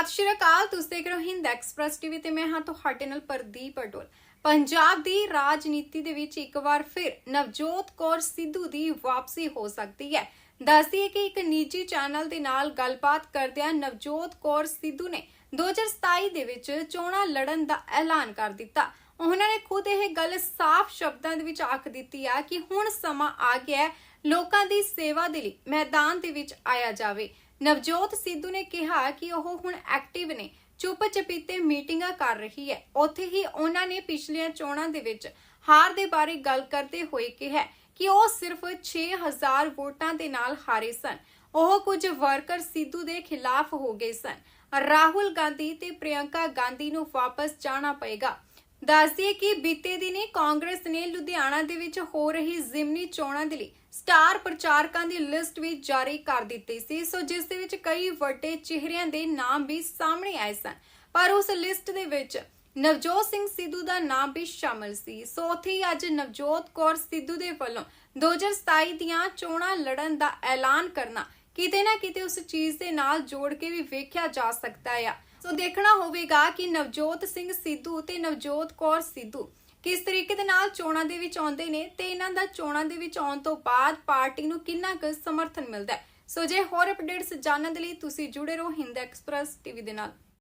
ਸਤਿ ਸ਼੍ਰੀ ਅਕਾਲ, ਤੁਸੀਂ ਦੇਖ ਰਹੇ ਹੋ ਹਿੰਦ ਐਕਸਪ੍ਰੈਸ ਟੀਵੀ ਤੇ ਮੈਂ ਹਾਂ ਤੁਹਾਡੇ ਨਾਲ ਪ੍ਰਦੀਪ ਅਡੋਲ। ਪੰਜਾਬ ਦੀ ਰਾਜਨੀਤੀ ਦੇ ਵਿੱਚ ਇੱਕ ਵਾਰ ਫਿਰ ਨਵਜੋਤ ਕੌਰ ਸਿੱਧੂ ਦੀ ਵਾਪਸੀ ਹੋ ਸਕਦੀ ਹੈ। ਦੱਸਦੀ ਹੈ ਕਿ ਇੱਕ ਨਿੱਜੀ ਚੈਨਲ ਦੇ ਨਾਲ ਗੱਲਬਾਤ ਕਰਦਿਆਂ ਨਵਜੋਤ ਕੌਰ ਸਿੱਧੂ ਨੇ 2027 ਦੇ ਵਿੱਚ ਚੋਣਾਂ ਲੜਨ ਦਾ ਐਲਾਨ ਕਰ ਦਿੱਤਾ। ਉਹਨਾਂ ਨੇ ਖੁਦ ਇਹ ਗੱਲ ਸਾਫ਼ ਸ਼ਬਦਾਂ ਦੇ ਵਿੱਚ ਆਖ ਦਿੱਤੀ ਆ ਕਿ ਹੁਣ ਸਮਾਂ ਆ ਗਿਆ ਹੈ ਲੋਕਾਂ ਦੀ ਸੇਵਾ ਦੇ ਲਈ ਮੈਦਾਨ ਦੇ ਵਿੱਚ ਆਇਆ ਜਾਵੇ। ਨਵਜੋਤ ਸਿੱਧੂ ਨੇ ਕਿਹਾ ਕਿ ਉਹ ਹੁਣ ਐਕਟਿਵ ਨੇ ਚੁੱਪ ਚਪੀਤੇ ਮੀਟਿੰਗਾਂ ਕਰ ਰਹੀ ਹੈ। ਉੱਥੇ ਹੀ ਉਹਨਾਂ ਨੇ ਪਿਛਲੀਆਂ ਚੋਣਾਂ ਦੇ ਵਿੱਚ ਹਾਰ ਦੇ ਬਾਰੇ ਗੱਲ ਕਰਦੇ ਹੋਏ ਕਿਹਾ ਕਿ ਉਹ ਸਿਰਫ 6000 ਵੋਟਾਂ ਦੇ ਨਾਲ ਹਾਰੇ ਸਨ। ਉਹ ਕੁਝ ਵਰਕਰ ਸਿੱਧੂ ਦੇ ਖਿਲਾਫ ਹੋ ਗਏ ਸਨ। ਰਾਹੁਲ ਗਾਂਧੀ ਤੇ ਪ੍ਰਿਯੰਕਾ ਗਾਂਧੀ ਨੂੰ ਵਾਪਸ ਜਾਣਾ ਪਏਗਾ। ਦੱਸਦੀਏ ਕਿ ਬੀਤੇ ਦਿਨੀ ਕਾਂਗਰਸ ਨੇ ਲੁਧਿਆਣਾ ਦੇ ਵਿੱਚ ਹੋ ਰਹੀ ਜ਼ਿਮਨੀ ਚੋਣਾਂ ਦੇ ਲਈ ਸਟਾਰ ਪ੍ਰਚਾਰਕਾਂ ਦੀ ਲਿਸਟ ਵੀ ਜਾਰੀ ਕਰ ਦਿੱਤੀ ਸੀ। ਸੋ ਜਿਸ ਦੇ ਵਿੱਚ ਕਈ ਵੱਡੇ ਚਿਹਰਿਆਂ ਦੇ ਨਾਮ ਵੀ ਸਾਹਮਣੇ ਆਏ ਸਨ। ਪਰ ਉਸ ਲਿਸਟ ਦੇ ਵਿੱਚ ਨਵਜੋਤ ਸਿੰਘ ਸਿੱਧੂ ਦਾ ਨਾਮ ਵੀ ਸ਼ਾਮਲ ਸੀ। ਸੋ ਉੱਥੇ ਹੀ ਅੱਜ ਨਵਜੋਤ ਕੌਰ ਸਿੱਧੂ ਦੇ ਵੱਲੋਂ 2027 ਦੀਆਂ ਚੋਣਾਂ ਲੜਨ ਦਾ ਐਲਾਨ ਕਰਨਾ ਕਿਤੇ ਨਾ ਕਿਤੇ ਉਸ ਚੀਜ਼ ਦੇ ਨਾਲ ਜੋੜ ਕੇ ਵੀ ਵੇਖਿਆ ਜਾ ਸਕਦਾ ਆ। ਸੋ ਦੇਖਣਾ ਹੋਵੇਗਾ ਕਿ ਨਵਜੋਤ ਸਿੰਘ ਸਿੱਧੂ ਤੇ ਨਵਜੋਤ ਕੌਰ ਸਿੱਧੂ ਕਿਸ ਤਰੀਕੇ ਦੇ ਨਾਲ ਚੋਣਾਂ ਦੇ ਵਿੱਚ ਆਉਂਦੇ ਨੇ ਤੇ ਇਹਨਾਂ ਦਾ ਚੋਣਾਂ ਦੇ ਵਿੱਚ ਆਉਣ ਤੋਂ ਬਾਅਦ ਪਾਰਟੀ ਨੂੰ ਕਿੰਨਾ ਕੁ ਸਮਰਥਨ ਮਿਲਦਾ ਹੈ। ਸੋ ਜੇ ਹੋਰ ਅਪਡੇਟਸ ਜਾਣਨ ਦੇ ਲਈ ਤੁਸੀਂ ਜੁੜੇ ਰਹੋ ਹਿੰਦ ਐਕਸਪ੍ਰੈਸ ਟੀਵੀ ਦੇ ਨਾਲ।